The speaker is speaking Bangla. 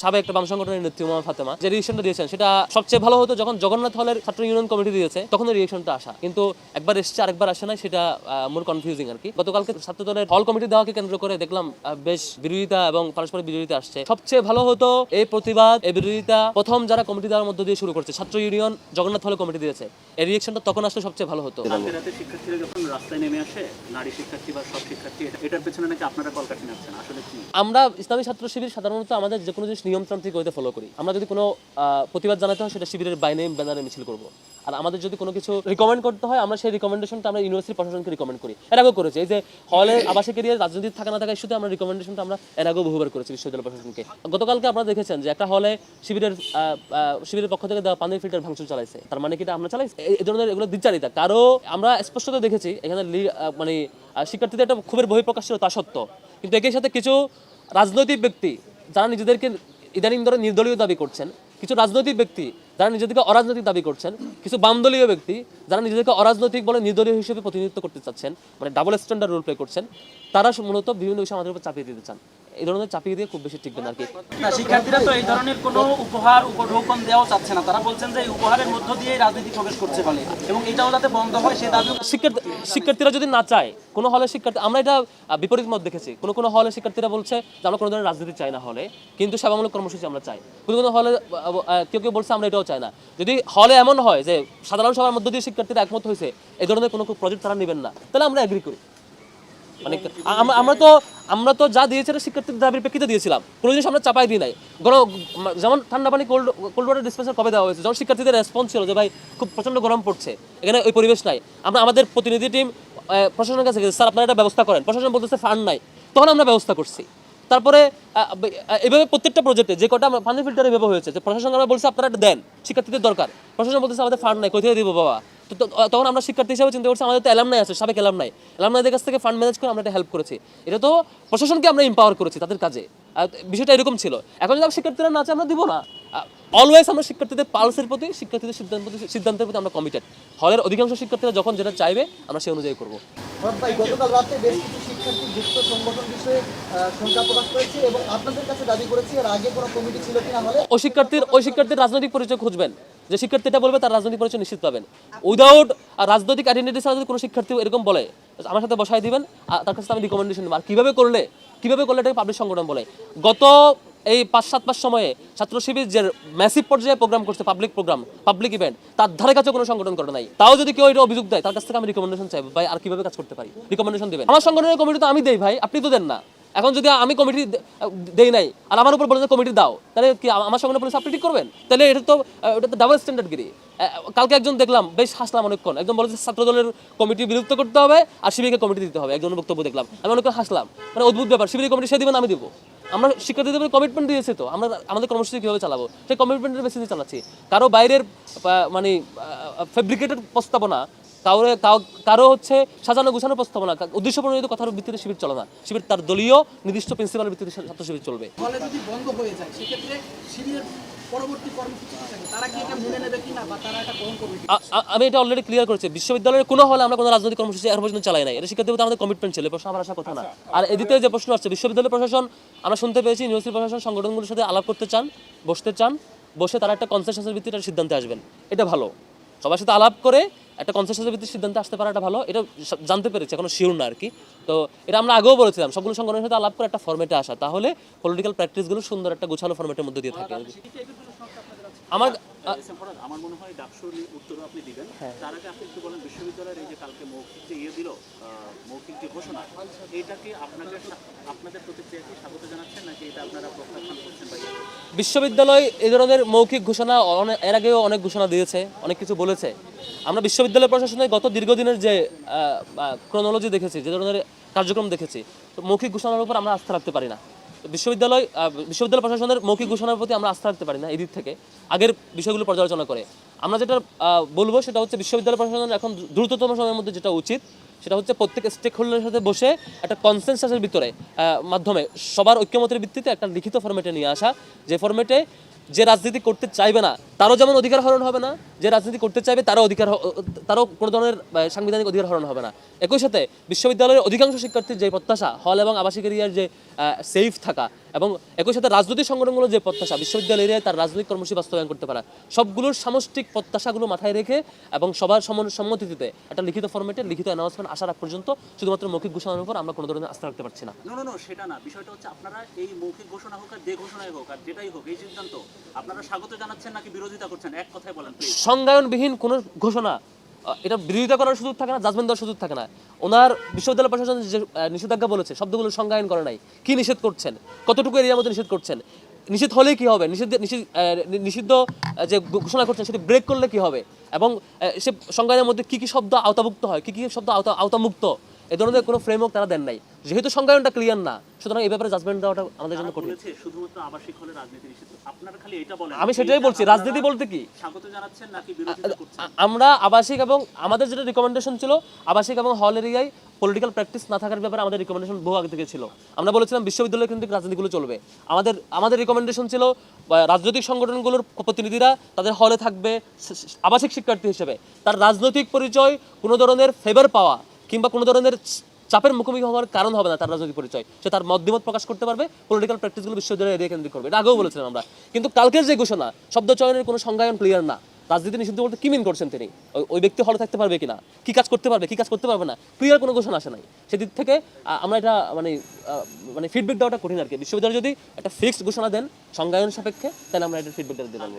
সাবেক একটা বাম সংগঠনের নেত্রী মোহাম্মদ ফাতেমা যে রিয়েকশনটা দিয়েছেন সেটা সবচেয়ে ভালো হতো যখন জগন্নাথ হলের ছাত্র ইউনিয়ন কমিটি দিয়েছে তখন রিয়েকশনটা আসা। কিন্তু একবার এসছে আরেকবার আসে না সেটা মোর কনফিউজিং আর কি। গতকালকে ছাত্র দলের হল কমিটি দেওয়াকে কেন্দ্র করে দেখলাম বেশ বিরোধিতা এবং পারস্পরিক বিরোধিতা আসছে। সবচেয়ে ভালো হতো এই প্রতিবাদ এই বিরোধিতা প্রথম যারা কমিটি দেওয়ার মধ্য দিয়ে শুরু করছে ছাত্র ইউনিয়ন জগন্নাথ হলে কমিটি দিয়েছে। এই রিয়েকশনটা তখন আসলে সবচেয়ে ভালো হতো। শিক্ষার্থীরা যখন রাস্তায় নেমে আসে নারী শিক্ষার্থী বা সব শিক্ষার্থী এটার পেছনে নাকি আপনারা কলকাঠি আসলে কি? আমরা ইসলামী ছাত্র শিবির সাধারণত আমাদের যে কোনো জিনিস নিয়মতান্ত্রিক ওয়েতে ফলো করি। আমরা যদি কোনো প্রতিবাদ জানাতে হয়, সেটা শিবিরের বাইনে ব্যানারে মিছিল করব। আর আমাদের যদি কোনো কিছু রিকমেন্ড করতে হয়, আমরা সেই রিকমেন্ডেশনটা আমরা ইউনিভার্সিটি প্রশাসনকে রিকমেন্ড করি। এর আগেও করেছি। এই যে হলে আবাসিক এরিয়ায় রাজনীতি থাকা না থাকা ইস্যুতে আমরা রিকমেন্ডেশনটা আমরা এর আগেও বহুবার করেছি বিশ্ববিদ্যালয় প্রশাসনকে। গতকালকে আপনারা দেখেছেন যে একটা হলে শিবিরের শিবিরের পক্ষ থেকে দেওয়া পানির ফিল্টার ভাঙচুর চালাইছে। তার মানে কি এটা আমরা চালাইছি? এই- ধরনের এগুলো দিকচারিতা কারও, আমরা স্পষ্টত দেখেছি, এখানে মানে শিক্ষার্থীদের একটা ক্ষোভের বহিঃপ্রকাশ ছিল তা সত্য কিন্তু একই সাথে কিছু রাজনৈতিক ব্যক্তি, যারা নিজেদেরকে ইদানিং ধরে নির্দলীয় দাবি করছেন, কিছু রাজনৈতিক ব্যক্তি যারা নিজেদেরকে অরাজনৈতিক দাবি করছেন, কিছু বামদলীয় ব্যক্তি যারা নিজেদেরকে অরাজনৈতিক বলে নির্দলীয় হিসেবে প্রতিনিধিত্ব করতে চাচ্ছেন মানে ডাবল স্ট্যান্ডার্ড রোল প্লে করছেন, তারা মূলত বিভিন্ন বিষয় আমাদের উপর চাপিয়ে দিতে চান। এই ধরনের চাপিয়ে দিয়ে খুব বেশি টিকবে না আর কি। শিক্ষার্থীরা তো এই ধরনের কোনো উপহার উপঢৌকন দেওয়া চাচ্ছে না। তারা বলছেন যে এই উপহারের মধ্য দিয়েই রাজনীতি প্রবেশ করছে বলে এবং এটাও যাতে বন্ধ হয় সে দাবিও শিক্ষার্থী শিক্ষার্থীরা যদি না চায় কোনো হলে শিক্ষার্থী আমরা এটা বিপরীত মত দেখেছি। কোনো কোনো হলে শিক্ষার্থীরা বলছে যে আমরা কোনো ধরনের রাজনীতি চাই না হলে কিন্তু সেবামূলক কর্মসূচি আমরা চাই। কোনো কোনো হলে কেউ কেউ বলছে আমরা এটাও চাই না। যদি হলে এমন হয় যে সাধারণ সবার মধ্য দিয়ে শিক্ষার্থীরা একমত হয়েছে এই ধরনের কোনো প্রজেক্ট তারা নেবেন না তাহলে আমরা এগ্রি করি। মানে আমরা- তো, আমরা তো যা দিয়েছিলাম শিক্ষার্থীর দাবির প্রেক্ষিতে দিয়েছিলাম। কোনো জিনিস আমরা চাপাই দিই নাই। গরম যেমন ঠান্ডা পানি কোল্ড কোল্ড ওয়াটার ডিসপেন্সার কবে দেওয়া হয়েছে? যখন শিক্ষার্থীদের রেসপন্স ছিল যে, ভাই, খুব প্রচণ্ড গরম পড়ছে। এখানে ওই পরিবেশ নাই। আমরা আমাদের প্রতিনিধি টিম প্রশাসনের কাছে স্যার, আপনারা এটা ব্যবস্থা করেন। প্রশাসন বলতেছে, ফান্ড নাই। তখন আমরা ব্যবস্থা করছি। তারপরে এভাবে প্রত্যেকটা প্রজেক্টে যে কটা পানি ফিল্টার এভাবে হয়েছে, যে প্রশাসন আমরা বলছে আপনারা এটা দেন, শিক্ষার্থীদের দরকার। প্রশাসন বলতেছে আমাদের ফান্ড নাই, কোথায় দিব বাবা? তো তখন আমরা শিক্ষার্থী হিসেবে চিন্তা করছি, আমাদের তো এলাম নাই আছে, সাবেক এলাম নাই। এলাম নাইদের কাছ থেকে ফান্ড ম্যানেজ করে আমরা এটা হেল্প করেছি। এটা তো প্রশাসনকে আমরা এম্পাওয়ার করেছি তাদের কাজে। বিষয়টা এরকম ছিল। এখন যদি শিক্ষার্থীরা না চায়, আমরা দিব না। অলওয়েজ আমরা শিক্ষার্থীদের পালসের প্রতি, শিক্ষার্থীদের সিদ্ধান্ত সিদ্ধান্তের প্রতি আমরা কমিটেড হলের অধিকাংশ শিক্ষার্থীরা যখন যেটা চাইবে, আমরা সেই অনুযায়ী করব। গতকাল রাতে বেশ কিছু শিক্ষার্থী সংগঠন বিষয়ে প্রকাশ করেছে এবং আপনাদের কাছে দাবি এর আগে কোনো কমিটি ছিল কিনা হলে ওই শিক্ষার্থীর রাজনৈতিক পরিচয় খুঁজবেন। যে শিক্ষার্থীটা বলবে তার রাজনৈতিক পরিচয় নিশ্চিত পাবেন। উইদাউট রাজনৈতিক আইডেন্টিটি ছাড়া যদি কোনো শিক্ষার্থী এরকম বলে, আমার সাথে বসাই দিবেন তার কাছে আমি রিকমেন্ডেশন আর কীভাবে করলে কীভাবে করলে এটাকে পাবলিক সংগঠন বলে? গত এই পাঁচ সাত মাস সময়ে ছাত্র শিবির যে ম্যাসিভ পর্যায়ে প্রোগ্রাম করছে পাবলিক প্রোগ্রাম পাবলিক ইভেন্ট তার ধারে কাছে কোনো সংগঠন করে নাই। তাও যদি কেউ এটা অভিযোগ দেয়, তার কাছ থেকে আমি রিকমেন্ডেশন চাইব। ভাই, আর কীভাবে কাজ করতে পারি? রিকমেন্ডেশন দেবেন। আমার সংগঠনের কমিটি তো আমি দেই, ভাই। আপনি তো দেন না। এখন যদি আমি কমিটি দেই নাই, আর আমার উপর বলে কমিটি দাও, তাহলে কি আমার সঙ্গে পুলিশ আপনি ঠিক করবেন? তাহলে এটা তো এটা তো ডাবল স্ট্যান্ডার্ড গিরি। কালকে একজন দেখলাম, বেশ হাসলাম অনেকক্ষণ। একজন বলে যে ছাত্র দলের কমিটি বিলুপ্ত করতে হবে, আর শিবিরকে কমিটি দিতে হবে। একজন বক্তব্য দেখলাম। আমি অনেকক্ষণ হাসলাম। মানে অদ্ভুত ব্যাপার, শিবিরের কমিটি সে দিবেন আমি দিব। আমরা শিক্ষার্থীদের কমিটমেন্ট দিয়েছি তো, আমরা আমাদের কর্মসূচি কীভাবে চালাবো? সেই কমিটমেন্টের বেসিসে চালাচ্ছি। কারও বাইরের মানে ফেব্রিকেটেড প্রস্তাবনা কারও কারও হচ্ছে সাজানো গোছানো প্রস্তাবনা উদ্দেশ্য প্রণোদিত কথার ভিত্তিতে শিবির চলে না। শিবির তার দলীয় নির্দিষ্ট প্রিন্সিপালের ভিত্তিতে ছাত্র শিবির চলবে। বন্ধ হয়ে যায়, সেক্ষেত্রে আমি এটা অলরেডি ক্লিয়ার করেছি। বিশ্ববিদ্যালয়ের কোনো হলে আমরা কোনো রাজনৈতিক কর্মসূচি এখন পর্যন্ত চালাই নাই। এটা শিক্ষার্থী বলতে আমাদের কমিটমেন্ট ছিল প্রশ্ন আমার আসার কথা না। আর এদিকে যে প্রশ্ন আসছে বিশ্ববিদ্যালয় প্রশাসন আমরা শুনতে পেয়েছি ইউনিভার্সিটি প্রশাসন সংগঠনগুলোর সাথে আলাপ করতে চান বসতে চান বসে তারা একটা কনসেশনের ভিত্তিতে একটা সিদ্ধান্তে আসবেন। এটা ভালো। সবার সাথে আলাপ করে একটা কনসেনসাসের ভিত্তিক সিদ্ধান্তে আসতে পারাটা ভালো, এটা জানতে পেরেছি, এখনও শিওর না আর কি তো এটা আমরা আগেও বলেছিলাম, সবগুলো সংগঠনের সাথে আলাপ করে একটা ফর্মেটে আসা তাহলে পলিটিক্যাল প্র্যাকটিসগুলো সুন্দর একটা গোছালো ফর্মেটের মধ্যে দিয়ে থাকে। আমার আমার মনে হয় ডাকসুর উত্তরও আপনি দিবেন। তার আগে আপনি একটু বলেন বিশ্ববিদ্যালয়ের এই যে কালকে মৌখিক যে ইয়ে দিল মৌখিক যে ঘোষণা এটাকে আপনাদের আপনাদের প্রতিক্রিয়া কি স্বাগত জানাচ্ছেন নাকি এটা আপনারা প্রত্যাখ্যান করছেন ইয়ে? বিশ্ববিদ্যালয় এই ধরনের মৌখিক ঘোষণা এর আগেও অনেক ঘোষণা দিয়েছে অনেক কিছু বলেছে। আমরা বিশ্ববিদ্যালয় প্রশাসনের গত দীর্ঘদিনের যে ক্রোনোলজি দেখেছি যে ধরনের কার্যক্রম দেখেছি তো মৌখিক ঘোষণার উপর আমরা আস্থা রাখতে পারি না। বিশ্ববিদ্যালয় বিশ্ববিদ্যালয় প্রশাসনের মৌখিক ঘোষণার প্রতি আমরা আস্থা রাখতে পারি না এদিক দিক থেকে। আগের বিষয়গুলো পর্যালোচনা করে। আমরা যেটা বলব সেটা হচ্ছে বিশ্ববিদ্যালয় প্রশাসনের এখন দ্রুততম সময়ের মধ্যে যেটা উচিত, সেটা হচ্ছে প্রত্যেক স্টেক হোল্ডারের সাথে বসে একটা কনসেনসাসের ভিতরে মাধ্যমে, সবার ঐক্যমতের ভিত্তিতে একটা লিখিত ফরম্যাটে নিয়ে আসা। যে ফরম্যাটে যে রাজনীতি করতে চাইবে না তারও যেমন অধিকার হরণ হবে না, যে রাজনীতি করতে চাইবে তারও অধিকার তারও কোনো ধরনের সাংবিধানিক অধিকার হরণ হবে না। একই সাথে বিশ্ববিদ্যালয়ের অধিকাংশ শিক্ষার্থীর যে প্রত্যাশা, হল এবং আবাসিক এরিয়ার যে সেফ থাকা এবং একই সাথে রাজনৈতিক সংগঠনগুলো যে প্রত্যাশা বিশ্ববিদ্যালয় এরিয়ায় তার রাজনৈতিক কর্মসূচি বাস্তবায়ন করতে পারা, সবগুলোর সামষ্টিক প্রত্যাশাগুলো মাথায় রেখে এবং সবার সম- সম্মতিতে একটা লিখিত ফরম্যাটে লিখিত অ্যানাউন্সমেন্ট আসার আগ পর্যন্ত শুধুমাত্র মৌখিক ঘোষণার উপর আমরা কোনো ধরনের আস্থা রাখতে পারছি নো। সেটা না। বিষয়টা হচ্ছে আপনারা এই মৌখিক ঘোষণা হোক আর যে ঘোষণাই হোক আর যেটাই হোক, এই সিদ্ধান্ত আপনারা স্বাগত জানাচ্ছেন নাকি সংজ্ঞায়নবিহীন কোনো ঘোষণা এটা বিরোধিতা করার সুযোগ থাকে না জাজমেন্ট দেওয়ার সুযোগ থাকে না। ওনার বিশ্ববিদ্যালয় প্রশাসন যে নিষেধাজ্ঞা বলেছে শব্দগুলো সংজ্ঞায়ন করে নাই। কি নিষেধ করছেন? কতটুকু এরিয়ার মধ্যে নিষেধ করছেন? নিষেধ হলে কি হবে? নিষিদ্ধ নিষিদ্ধ যে ঘোষণা করছেন, সেটি ব্রেক করলে কি হবে? এবং সে সংজ্ঞানের মধ্যে কি কি শব্দ আওতাভুক্ত হয়? কি কি শব্দ আওতা, আওতামুক্ত? এ ধরনের কোনো ফ্রেমওয়ার্ক তারা দেন নাই। যেহেতু সংজ্ঞায়নটা ক্লিয়ার না সুতরাং এই ব্যাপারে জাজমেন্ট দেওয়াটা আমাদের জন্য কঠিন। শুধুমাত্র আবাসিক হলে রাজনীতি নিষিদ্ধ। আপনারা খালি এটা বলেন। আমি সেটাই বলছি রাজনীতি বলতে কি? স্বাগত জানাচ্ছেন নাকি বিরোধিতা করছেন? আমরা আবাসিক এবং আমাদের যেটা রিকমেন্ডেশন ছিল আবাসিক এবং হল এরিয়ায় পলিটিক্যাল প্র্যাকটিস না থাকার ব্যাপারে আমাদের রিকমেন্ডেশন বহু আগে থেকে ছিল। আমরা বলেছিলাম বিশ্ববিদ্যালয় কিন্তু রাজনীতিগুলো চলবে। আমাদের আমাদের রিকমেন্ডেশন ছিল রাজনৈতিক সংগঠনগুলোর প্রতিনিধিরা তাদের হলে থাকবে আবাসিক শিক্ষার্থী হিসেবে। তার রাজনৈতিক পরিচয় কোনো ধরনের ফেভার পাওয়া কিংবা কোনো ধরনের চাপের মুখোমুখি হওয়ার কারণ হবে না তার রাজনৈতিক পরিচয়। সে তার মধ্যমত প্রকাশ করতে পারবে পলিটিক্যাল প্র্যাকটিসগুলো বিশ্ববিদ্যালয় এরিয়া কেন্দ্রিক করবে। এটা আগেও বলেছিলাম আমরা। কিন্তু কালকের যে ঘোষণা, শব্দ চয়নের কোনো সংজ্ঞায়ন ক্লিয়ার না। রাজনীতি নিষিদ্ধ বলতে কি মিন করছেন তিনি? ওই- ব্যক্তি হলে থাকতে পারবে কিনা? কি কাজ করতে পারবে, কি কাজ করতে পারবে না? ক্লিয়ার কোনো ঘোষণা আসে নাই। সেদিক থেকে আমরা এটা মানে মানে ফিডব্যাক দেওয়াটা কঠিন আর কি। বিশ্ববিদ্যালয় যদি একটা ফিক্সড ঘোষণা দেন, সংজ্ঞায়ন সাপেক্ষে, তাহলে আমরা এটা ফিডব্যাক দিতে পারব।